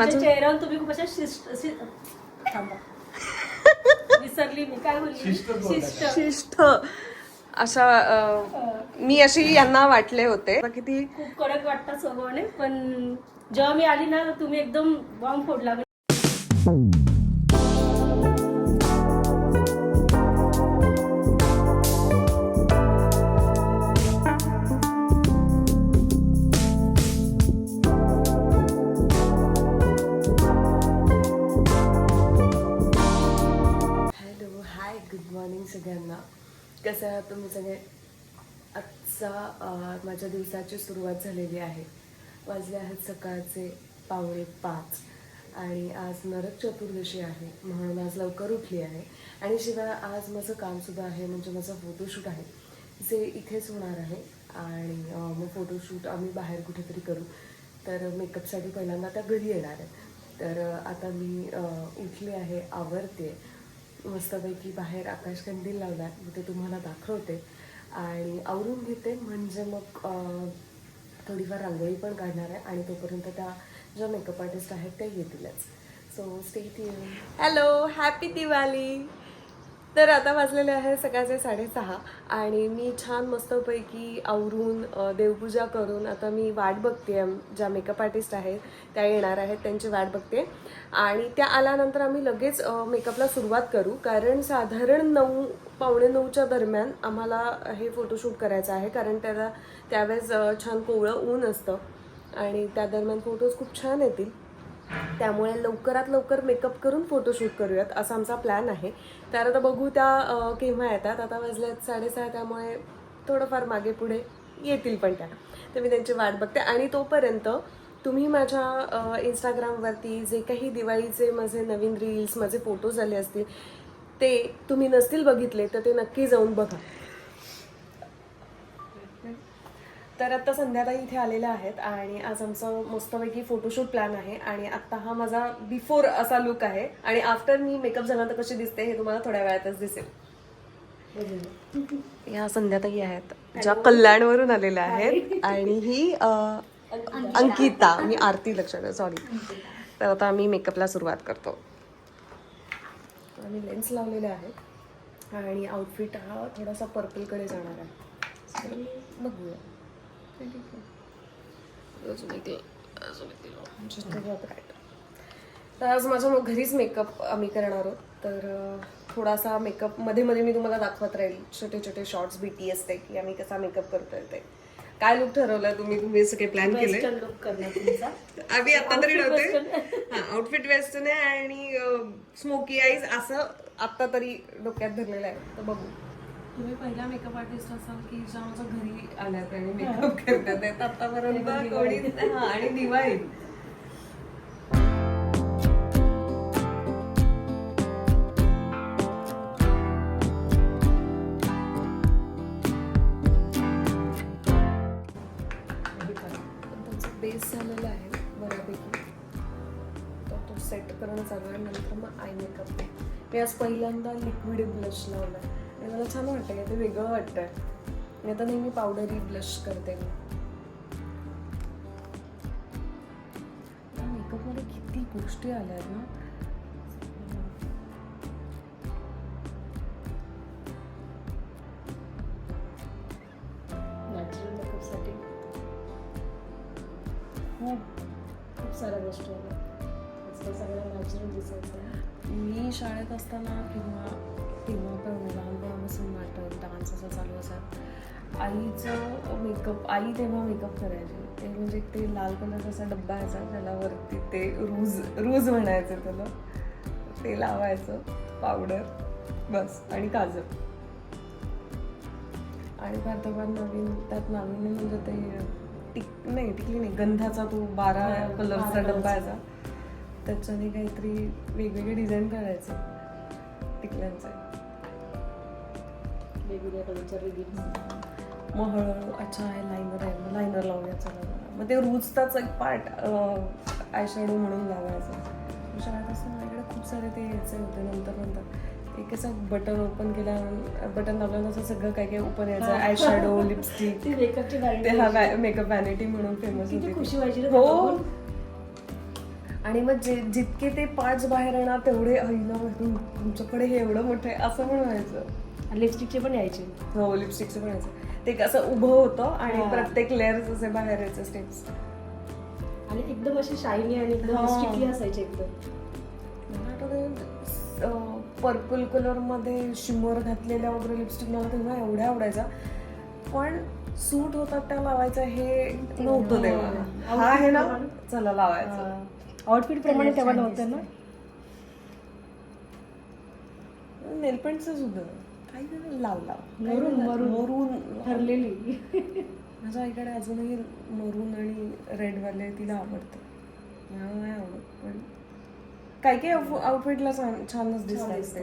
माझं- चेहऱ्यावर तुम्ही खूप अशा शिष्ट शि- थांबा. विसरली मी. काय बोलली? शिष्ट शिष्ट. अशा अं, मी अशी यांना वाटले होते. किती खूप कडक वाटतात स्वभावाने पण जेव्हा मी आली ना तुम्ही एकदम बॉम्ब फोडला. सगळ्यांना. कसं आहात तुम्ही सगळे आजचा माझ्या दिवसाची सुरुवात झालेली आहे. वाजले आहेत सकाळचे पावणे पाच आणि आज नरक चतुर्दशी आहे म्हणून आज लवकर उठली आहे. आणि शिवाय आज माझं कामसुद्धा आहे म्हणजे माझं फोटोशूट आहे. जे इथेच होणार आहे आणि मग फोटोशूट आम्ही बाहेर कुठेतरी करू. तर मेकअपसाठी पहिल्यांदा त्या घरी येणार आहे तर आता मी उठले आहे आवरते. मस्तपैकी बाहेर आकाशकंदील लावला मी ते तुम्हाला दाखवते. आणि आवरून घेते. म्हणजे मग थोडीफार रांगोळी पण काढणार आहे. आणि तोपर्यंत त्या ज्या मेकअप आर्टिस्ट आहेत त्या येतीलच. So stay hello happy Diwali तर आता वाजलेले आहे सकाळचे साडेसहा आणि मी छान मस्तपैकी आवरून देवपूजा करून आता मी वाट बघते ज्या मेकअप आर्टिस्ट आहेत त्या येणार आहेत त्यांची वाट बघते. आणि त्या आल्यानंतर आम्ही लगेच मेकअपला सुरुवात करू. कारण साधारण नऊ पावणे नऊच्या दरम्यान आम्हाला हे फोटोशूट करायचं आहे. कारण त्याला त्यावेळेस छान कोवळं ऊन असतं. आणि त्या दरम्यान फोटोज खूप छान येतील. त्यामुळे लवकरात लवकर मेकअप करून फोटोशूट करूयात असा आमचा प्लॅन आहे. तर आता बघू त्या केव्हा येतात. आता वाजल्यात साडेसहा त्यामुळे थोडंफार मागे पुढे येतील पण त्या. तर मी त्यांची वाट बघते. आणि तोपर्यंत तुम्ही माझ्या इंस्टाग्रामवरती जे काही दिवाळीचे माझे नवीन रील्स माझे फोटोज आले असतील ते तुम्ही नसतील बघितले तर ते नक्की जाऊन बघा. तर आता संध्याताई इथे आलेल्या आहेत आणि आज आमचं मस्तपैकी फोटोशूट प्लॅन आहे आणि आता हा माझा बिफोर असा लुक आहे आणि आफ्टर मी मेकअप झाल्यानंतर कशी दिसते हे तुम्हाला थोड्या वेळातच दिसेल. या संध्याताई आहेत ज्या कल्याणवरून आलेल्या आहेत आणि ही अंकिता. मी आरती लक्षात सॉरी तर आता आम्ही मेकअपला सुरुवात करतो. आम्ही लेन्स लावलेले आहेत आणि आउटफिट हा थोडासा पर्पलकडे जाणार आहे. बघूया. तर आज माझ्या मग घरीच मेकअप आम्ही करणार आहोत. तर थोडासा मेकअपमध्ये मध्ये मी तुम्हाला दाखवत राहील. छोटे छोटे शॉर्ट्स बीटी असते की आम्ही कसा मेकअप करतोय ते. काय लुक ठरवलं तुम्ही? तुम्ही सगळे प्लॅन केले आम्ही आता तरी नव्हते आउटफिट वेस्टर्न आहे आणि स्मोकी आईज असं आता तरी डोक्यात धरलेलं आहे. तर बघू. तुम्ही पहिला मेकअप आर्टिस्ट असाल की ज्या माझ्या घरी आल्यात आणि मेकअप करतात आहेत आतापर्यंत कोणी हा आणि दिवाळी. त्यांचं बेस झालेला आहे बऱ्यापैकी. तर तो सेट करणं चालू आहे नंतर मग आय मेकअप मी आज पहिल्यांदा लिक्विड ब्लश लावलं आणि मला छान वाटतं की ते वेगळं वाटतंय. मी आता नेहमी पावडरी ब्लश करते. मेकअपमध्ये किती गोष्टी आल्या आहेत ना. आई तेव्हा मेकअप करायची. ते म्हणजे ते लाल कलरचा असा डब्बा यायचा त्याला वरती ते रूज रूज म्हणायचं त्याला. ते लावायचं पावडर बस. आणि काजळ. आणि फार तेव्हा नवीन त्यात नवीन म्हणजे ते टिक नाही टिकली नाही. गंधाचा तो बारा कलरचा डब्बा यायचा त्याच्याने काहीतरी वेगवेगळे डिझाईन करायचे. टिकल्यांचे. वेगवेगळ्या कलरच्या रिबीन मग हळूहळू अच्छा हे लायनर आहे मग लायनर लावूया चला. मग ते रुचताच एक पार्ट आय शॅडो म्हणून लावायचं. शाळेत असताना माझ्याकडे खूप सारे ते यायचे होते नंतर नंतर. एक असं बटन ओपन केल्या बटन दाबल्यानंतर सगळं काय काय ओपन यायचं. आय शॅडो लिपस्टिक ती हा मेकअप वॅनिटी म्हणून फेमस होती खुशी. व्हायची हो. आणि मग जे जितके ते पार्ट्स बाहेर येणार तेवढे ना तुमच्याकडे हे एवढं मोठं आहे असं पण व्हायचं. लिपस्टिकचे पण यायचे. हो लिपस्टिकचं पण व्हायचं ते कसं उभं होतं आणि हा. प्रत्येक लेअर्स असे बाहेर यायचे स्टेप्स आणि एकदम अशी शायनी आणि एकदम हा. स्टिकली असायचे एकदम. पर्पल कलरमध्ये शिमर घातलेल्या वगैरे लिपस्टिक मला तेव्हा एवढ्या आवडायचा पण सूट होतात त्या लावायचं हे नव्हतं तेव्हा. हा आहे ना? चला लावायचं. आउटफिट प्रमाणे तेव्हा नव्हतं ना? नेलपेंटचं सुद्धा. काही नाही लाव लाव काही मरून, मरून. मरून ठरलेली. माझ्या आईकडे अजूनही मरून आणि रेडवाले तिला आवडतं. मला नाही आवडत. पण काही काही आउटफिटला छान छानच दिसत असते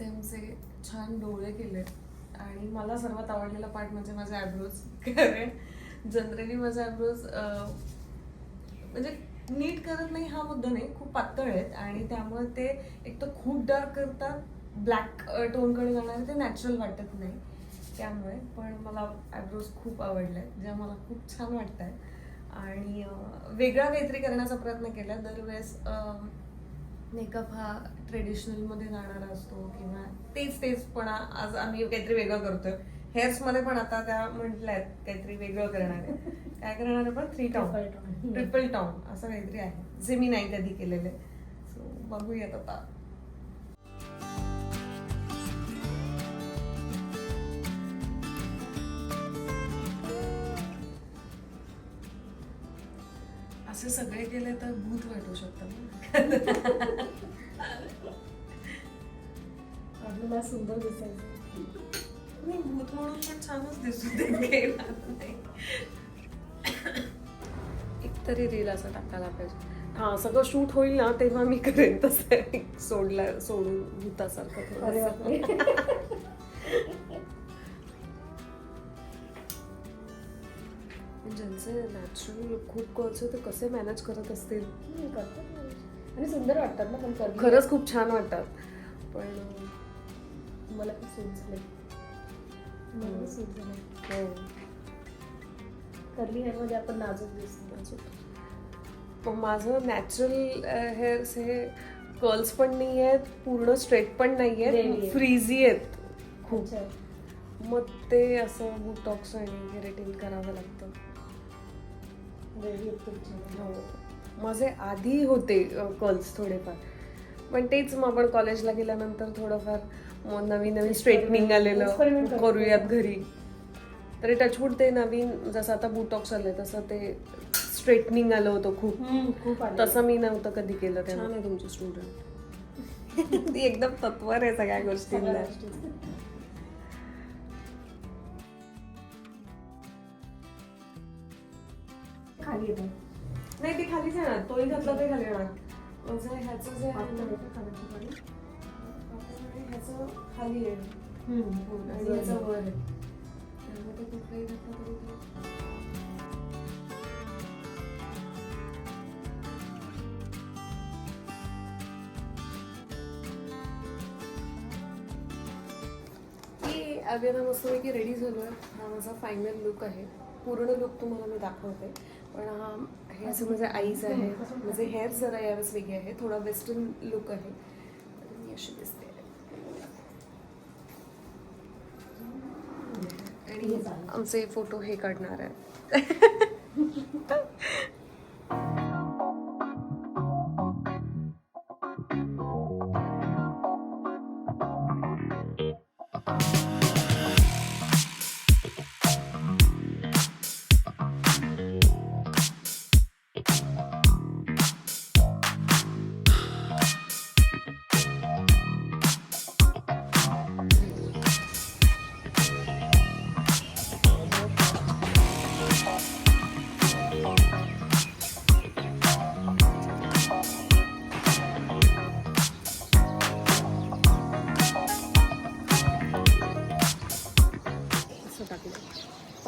तर छान डोळे केले आणि मला सर्वात आवडलेला पार्ट म्हणजे माझे आयब्रोज कारण जनरली माझे आयब्रोज म्हणजे नीट करत नाही हा मुद्दा नाही खूप पातळ आहेत. आणि त्यामुळे ते एक तर खूप डार्क करतात ब्लॅक टोनकडे जाणारे ते नॅचरल वाटत नाही. त्यामुळे पण मला आयब्रोज खूप आवडले आहेत ज्या मला खूप छान वाटत आहेत आणि वेगळा काहीतरी करण्याचा प्रयत्न केला. दरवेळेस मेकअप हा ट्रेडिशनलमध्ये जाणारा असतो किंवा तेच तेच पण आज आम्ही काहीतरी वेगळं करतोय. हेअर्समध्ये पण आता त्या म्हटल्यात काहीतरी वेगळं करणार आहे. काय करणार आहे पण? Three town. ट्रिपल टाउन असं काहीतरी आहे. जे मी नाही कधी केलेलं सो बघूयात आता. असे सगळे केले तर भूत वाटू शकतं अजून सुंदर दिसायचं. नाही भूत म्हणून पण छानच दिसू दे एक तरी रील असं टाकायला पाहिजे. हा सगळं शूट होईल ना तेव्हा मी करेन तसं. सोडला सोडून भूतासारखं ज्यांचे नॅचरल खूप कर्ज ते कसे मॅनेज करत असतील करतात. आणि सुंदर वाटतात ना पण खरंच खूप छान वाटतात पण मला पण सूट झाले मला सूट झाले हो कर्ली मध्ये आपण नाजूक दिसतो नाजूक. माझं नॅचरल हेअर्स हे कर्ल्स पण नाही आहेत पूर्ण स्ट्रेट पण नाही आहेत. फ्रीझी आहेत खूप. मग ते असं बुटॉक्स आणि केरेटिन करावं लागतं. हो माझे आधी होते कर्ल्स थोडेफार. पण तेच मग आपण कॉलेजला गेल्यानंतर थोडंफार नवीन नवीन स्ट्रेटनिंग आलेलं. करूयात घरी. तरी टचवूड ते नवीन जसं आता बुटॉक्स आले तसं ते स्ट्रेटनिंग आलं होतं खूप. तसं मी नव्हतं कधी केलं आहे तुमची स्टुडंट ती एकदम तत्वर आहे सगळ्या गोष्टींना. खाली येतो. नाही ते खालीच येणार. तोही घातला ते खाली येणार. म्हणजे ह्याचं जे आहे ना, ह्याचं खाली आहे हम्म, आणि ह्याचं वर आहे त्यामुळे ते कुठलंही घातलं तरी ते. की आम्ही आता मस्तपैकी रेडी झालो आहे हा माझा फायनल लुक आहे. पूर्ण लुक तुम्हाला मी दाखवते. पण हा हे असं माझे आईज आहे. माझे हेअर जरा यावेळेस वेगळे आहे थोडा वेस्टर्न लुक आहे. मी अशी दिसते. आणि आमचे फोटो हे काढणार आहे.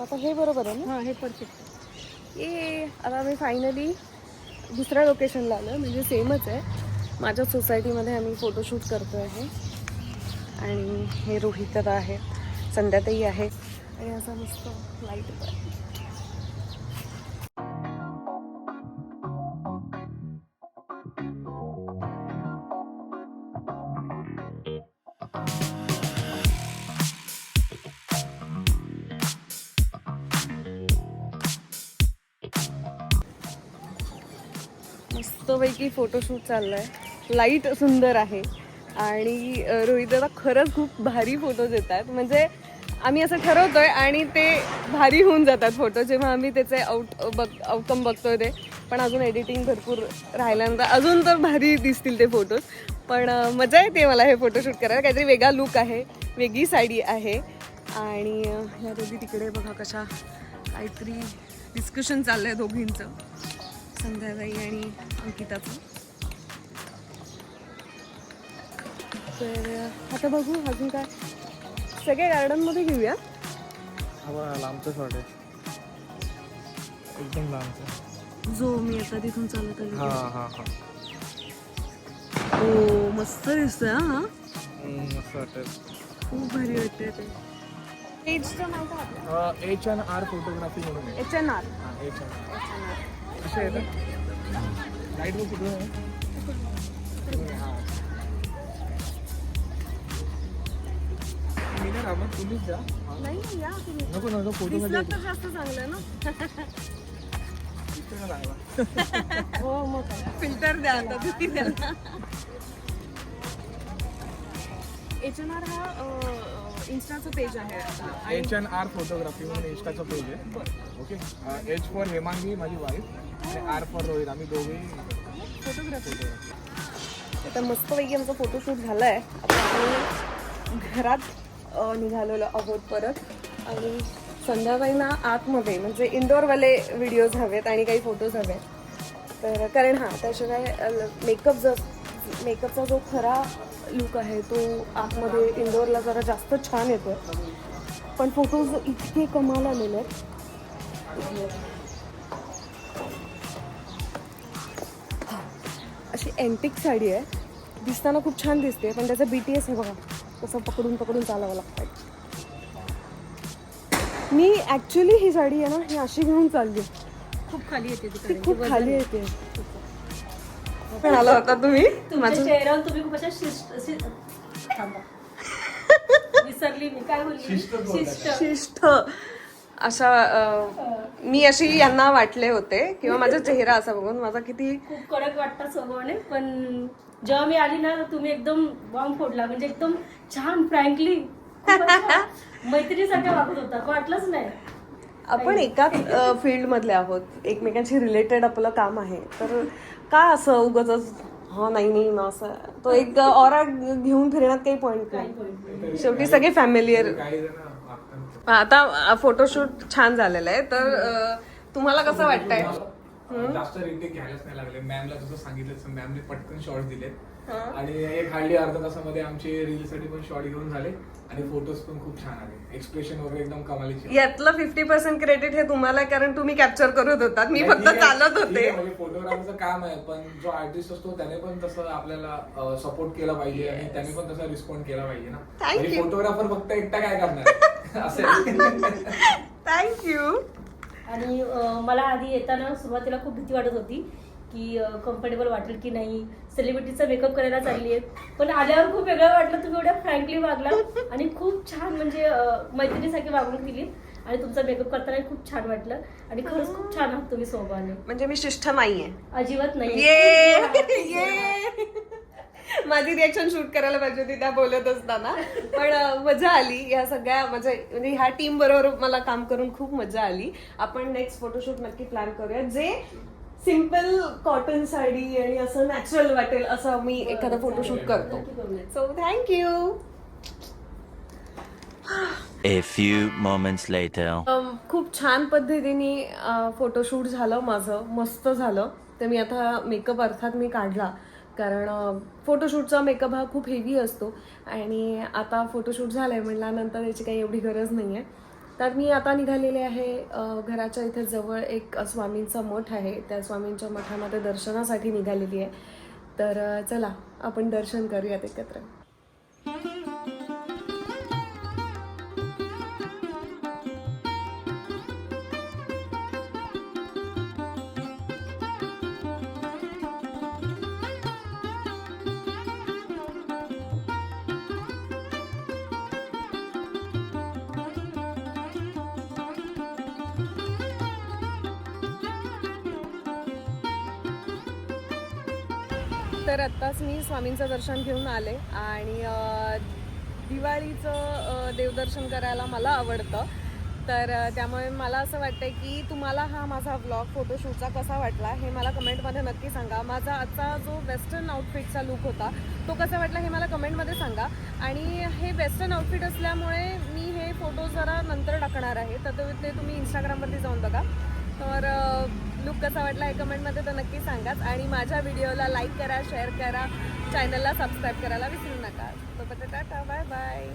आता हे बरोबर आहे ना? हां हे परफेक्ट ये आता मी फायनली दुसऱ्या लोकेशनला आलो म्हणजे सेमच आहे. माझ्या सोसायटीमध्ये आम्ही फोटोशूट करतो आहे आणि हे रोहित आहे आहेत संध्याताई आहे. आणि असा मस्त लाइट मस्तपैकी फोटोशूट चाललाय. लाइट सुंदर आहे. आणि रोहित दादा खरंच खूप भारी फोटोज येतात म्हणजे आम्ही असं ठरवतोय आणि ते भारी होऊन जातात फोटो जेव्हा आम्ही त्याचे आउट बघ आउटकम बघतोय ते. पण अजून एडिटिंग भरपूर राहिल्यानंतर अजून तर भारी दिसतील ते फोटोज पण मजा येते मला हे फोटोशूट करायला. काहीतरी वेगळा लुक आहे. वेगळी साडी आहे. आणि ह्या दोघी तिकडे बघा कशा काहीतरी डिस्कशन चाललंय दोघींचं. संध्याताई आणि अंकिताचं. तर आता बघू अजून काय. सगळे गार्डनमध्ये घेऊया. लांबचं आहे. एकदम लांबचं. जो मी आता तिथून चालत हा आली हा. मस्त दिसतोय हा? मस्त वाटत खूप भारी वाटते ते. आपलं एच एन आर फोटोग्राफी म्हणून H N R H N R येतात लाइट बघ आहे हा. मी रामत तुम्हीच जा. नाही या तुम्ही. नको नको फोटो मध्ये दिसलं तर जास्त चांगलं आहे ना लागला हो मग फिल्टर द्या आता तुम्ही एच एन आर हा इन्स्टाचं पेज आहे एच एन आर फोटोग्राफी म्हणून इंस्टाचं पेज आहे. ओके एच फॉर हेमांगी माझी वाईफ आर फॉर रोहित आम्ही आता मस्तपैकी आमचा फोटोशूट झाला आहे आता आम्ही घरात निघालेलो आहोत परत. आणि संध्याकाळीना आतमध्ये म्हणजे इंडोअरवाले व्हिडिओज हवेत आणि काही फोटोज हवेत. तर कारण हां त्याशिवाय मेकअप जर मेकअपचा जो खरा लुक आहे तो आतमध्ये इंडोअरला जरा जास्त छान येतो पण फोटोज इतके कमाल आलेले आहेत. अँटिक साडी आहे. दिसताना खूप छान दिसते पण त्याचं बी टी एस आहे बघा. कसं पकडून पकडून चालावं लागतं मी ॲक्च्युली ही साडी आहे ना ही अशी घेऊन चालली. खूप खाली येते ती खूप खाली येते. पण आला होता तुम्ही? चेहऱ्यावर खूप अशा विसरली मी. काय बोलली? शिस्त शिष्ट अशा मी अशी यांना वाटले होते किंवा माझा चेहरा असा बघून माझा किती खूप कडक वाटतात स्वभावाने पण जेव्हा मी आली ना तुम्ही एकदम बॉम्ब फोडला. म्हणजे एकदम छान फ्रँकली मैत्रिणीसारखं वागत होता. वाटलंच नाही. आपण एकाच फील्ड मधले आहोत. एकमेकांशी रिलेटेड आपलं काम आहे. तर का असं उगाच हा नाही नाही ना असं? तो एक ऑरा घेऊन फिरण्यात काही पॉईंट नाही. शेवटी सगळे फॅमिलियर आता फोटोशूट छान झालेलं आहे. तर तुम्हाला कसं वाटतंय? जास्त रिटेक घ्यायलाच नाही लागले. मॅमला जसं सांगितलं मॅमने पटकन शॉर्ट दिलेत. आणि एक हार्डली अर्धा तासामध्ये आमचे रील साठी पण शॉर्ट घेऊन झाले. आणि फोटोज पण खूप छान आले. एक्सप्रेशन वगैरे एकदम कमालीचे यातलं फिफ्टी पर्सेंट क्रेडिट हे तुम्हाला कारण तुम्ही कॅप्चर करत होतात. मी फक्त चालत होते. आहे, म्हणजे फोटोग्राफरचं काम आहे. पण जो आर्टिस्ट असतो त्याने पण तसं आपल्याला सपोर्ट केला पाहिजे. आणि त्याने पण तसा रिस्पॉन्ड केला पाहिजे ना. फोटोग्राफर फक्त एकटा काय करणार आहे. थँक्यू आणि अं, मला आधी येताना सुरुवातीला खूप भीती वाटत होती की कम्फर्टेबल वाटेल की नाही. सेलिब्रिटीचा मेकअप करायला चालली आहे पण आल्यावर खूप वेगळं वाटलं. तुम्ही एवढ्या फ्रँकली वागला. आणि खूप छान म्हणजे अं, मैत्रिणीसारखी वागणूक दिली आणि तुमचा मेकअप करताना खूप छान वाटलं. आणि खरंच खूप छान आहात तुम्ही स्वभावाने म्हणजे मी शिष्ट नाहीये. अजिबात नाही ये ये माझी रिॲक्शन शूट करायला पाहिजे होती त्या बोलत असताना. पण मजा आली. या सगळ्या माझ्या म्हणजे ह्या टीम बरोबर मला काम करून खूप मजा आली. आपण नेक्स्ट फोटोशूट नक्की प्लॅन करूया. जे सिंपल कॉटन साडी आणि असं नॅचरल वाटेल असं मी एखादा फोटोशूट करतो. So thank you A few moments later. Um, खूप छान पद्धतीने फोटोशूट झालं माझं. मस्त झालं. तर मी आता मेकअप अर्थात मी काढला. कारण फोटोशूटचा मेकअप हा खूप हेवी असतो. आणि आता फोटोशूट झालाय म्हणल्यानंतर याची काही एवढी गरज नाही आहे तर मी आता निघालेले आहे घराच्या इथे जवळ एक स्वामींचा मठ आहे. त्या स्वामींच्या मठामध्ये दर्शनासाठी निघालेली आहे. तर चला आपण दर्शन करूयात एकत्र. तर आत्ताच मी स्वामींचं दर्शन घेऊन आले आणि दिवाळीचं देवदर्शन करायला मला आवडतं. तर त्यामुळे मला असं वाटतं की तुम्हाला हा माझा ब्लॉग फोटोशूटचा कसा वाटला हे मला कमेंटमध्ये नक्की सांगा. माझा आजचा जो वेस्टर्न आउटफिटचा लुक होता तो कसा वाटला हे मला कमेंटमध्ये सांगा. आणि हे वेस्टर्न आउटफिट असल्यामुळे मी हे फोटो जरा नंतर टाकणार आहे. तर ते ते तुम्ही इंस्टाग्रामवरती जाऊन बघा. तर लुक कसा वाटला हे कमेंटमध्ये तर नक्की सांगाच. आणि माझ्या व्हिडिओला लाईक करा शेअर करा चॅनलला सबस्क्राईब करायला विसरू नका. तोपर्यंत टाटा बाय बाय